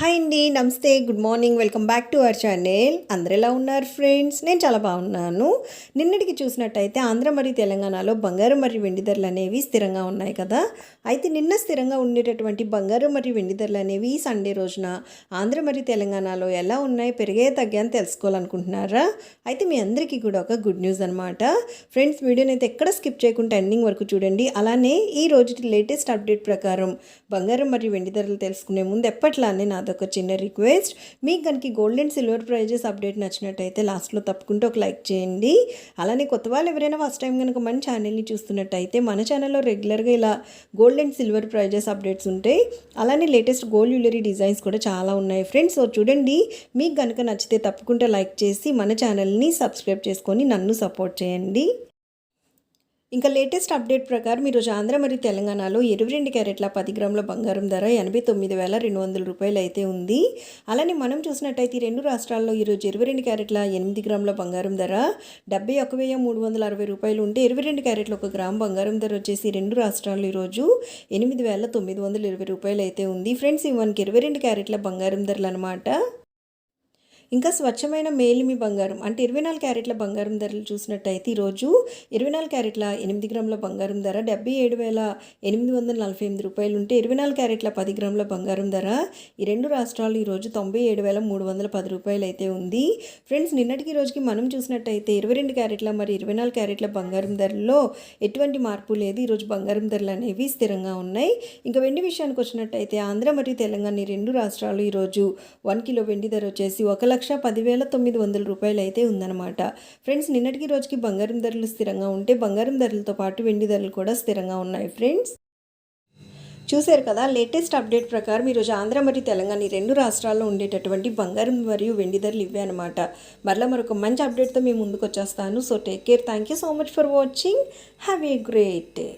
Hi అండి నమస్తే good morning welcome back to our channel. అందరు ఎలా ఉన్నారు ఫ్రెండ్స్? నేను చాలా బాగున్నాను. నిన్నటికి చూసినట్టయితే ఆంధ్ర మరియు తెలంగాణలో బంగారం మరియు వెండి ధరలు అనేవి స్థిరంగా ఉన్నాయి కదా? అయితే నిన్న స్థిరంగా ఉండేటటువంటి బంగారం మరియు వెండి ధరలు అనేవి ఈ సండే రోజున ఆంధ్ర మరియు తెలంగాణలో ఎలా ఉన్నాయి పెరిగే తగ్గాయని తెలుసుకోవాలనుకుంటున్నారా? అయితే మీ అందరికీ కూడా ఒక గుడ్ న్యూస్ అనమాట ఫ్రెండ్స్ వీడియోని అయితే ఎక్కడ స్కిప్ చేయకుండా ఎండింగ్ వరకు చూడండి. అలానే ఈ రోజు లేటెస్ట్ అప్డేట్ ప్రకారం బంగారం మరియు వెండి ధరలు తెలుసుకునే ముందు ఎప్పట్లానే అదొక చిన్న రిక్వెస్ట్. మీకు కనుక gold and silver prizes update నచ్చినట్టయితే లాస్ట్లో తప్పకుండా ఒక లైక్ చేయండి. అలానే కొత్త వాళ్ళు ఎవరైనా ఫస్ట్ టైం కనుక మన ఛానల్ని చూస్తున్నట్టయితే మన ఛానల్లో రెగ్యులర్గా ఇలా gold and silver prizes updates ఉంటాయి. అలానే లేటెస్ట్ గోల్డ్ జ్యువెలరీ డిజైన్స్ కూడా చాలా ఉన్నాయి ఫ్రెండ్స్. సో చూడండి మీకు కనుక నచ్చితే తప్పకుండా లైక్ చేసి మన ఛానల్ని సబ్స్క్రైబ్ చేసుకొని నన్ను సపోర్ట్ చేయండి. ఇంకా లేటెస్ట్ అప్డేట్ ప్రకారం ఈరోజు ఆంధ్ర మరియు తెలంగాణలో ఇరవై రెండు క్యారెట్ల పది గ్రాముల బంగారం ధర ఎనభై తొమ్మిది వేల రెండు వందల రూపాయలు అయితే ఉంది. అలానే మనం చూసినట్టయితే ఈ రెండు రాష్ట్రాల్లో ఈరోజు ఇరవై రెండు క్యారెట్ల ఎనిమిది గ్రాముల బంగారం ధర డెబ్బై ఒక వెయ్యి మూడు వందల అరవై రూపాయలు ఉంటే ఇరవై రెండు క్యారెట్ల ఒక గ్రామ్ బంగారం ధర వచ్చేసి రెండు రాష్ట్రాల్లో ఈరోజు ఎనిమిది వేల తొమ్మిది వందల ఇరవై రూపాయలు అయితే ఉంది. ఫ్రెండ్స్ ఇవన్నీ ఇరవై రెండు క్యారెట్ల బంగారం ధరలు అనమాట ఇంకా స్వచ్ఛమైన మేలిమి బంగారం. అంటే ఇరవై నాలుగు క్యారెట్ల బంగారం ధరలు చూసినట్టయితే ఈరోజు ఇరవై నాలుగు క్యారెట్ల ఎనిమిది గ్రాముల బంగారం ధర డెబ్బై ఏడు వేల ఎనిమిది వందల నలభై ఎనిమిది రూపాయలు ఉంటే ఇరవై నాలుగు క్యారెట్ల పది గ్రాముల బంగారం ధర ఈ రెండు రాష్ట్రాలు ఈరోజు తొంభై ఏడు వేల మూడు వందల పది రూపాయలు అయితే ఉంది. ఫ్రెండ్స్ నిన్నటికి రోజుకి మనం చూసినట్టయితే ఇరవై రెండు క్యారెట్ల మరి ఇరవై నాలుగు క్యారెట్ల బంగారం ధరల్లో ఎటువంటి మార్పు లేదు. ఈరోజు బంగారం ధరలు అనేవి స్థిరంగా ఉన్నాయి. ఇంకా వెండి విషయానికి వచ్చినట్టయితే ఆంధ్ర మరియు తెలంగాణ రెండు రాష్ట్రాలు ఈరోజు వన్ కిలో వెండి ధర వచ్చేసి ఒక లక్ష పదివేల తొమ్మిది వందల రూపాయలు అయితే ఉందన్నమాట. ఫ్రెండ్స్ నిన్నటికి రోజుకి బంగారం ధరలు స్థిరంగా ఉంటే బంగారం ధరలతో పాటు వెండి ధరలు కూడా స్థిరంగా ఉన్నాయి ఫ్రెండ్స్. చూశారు కదా లేటెస్ట్ అప్డేట్ ప్రకారం ఈరోజు ఆంధ్ర మరియు తెలంగాణ ఈ రెండు రాష్ట్రాల్లో ఉండేటటువంటి బంగారం మరియు వెండి ధరలు ఇవే అనమాట మరలా మరొక మంచి అప్డేట్తో మేము ముందుకు వచ్చేస్తాను. So take care thank you so much for watching have a great day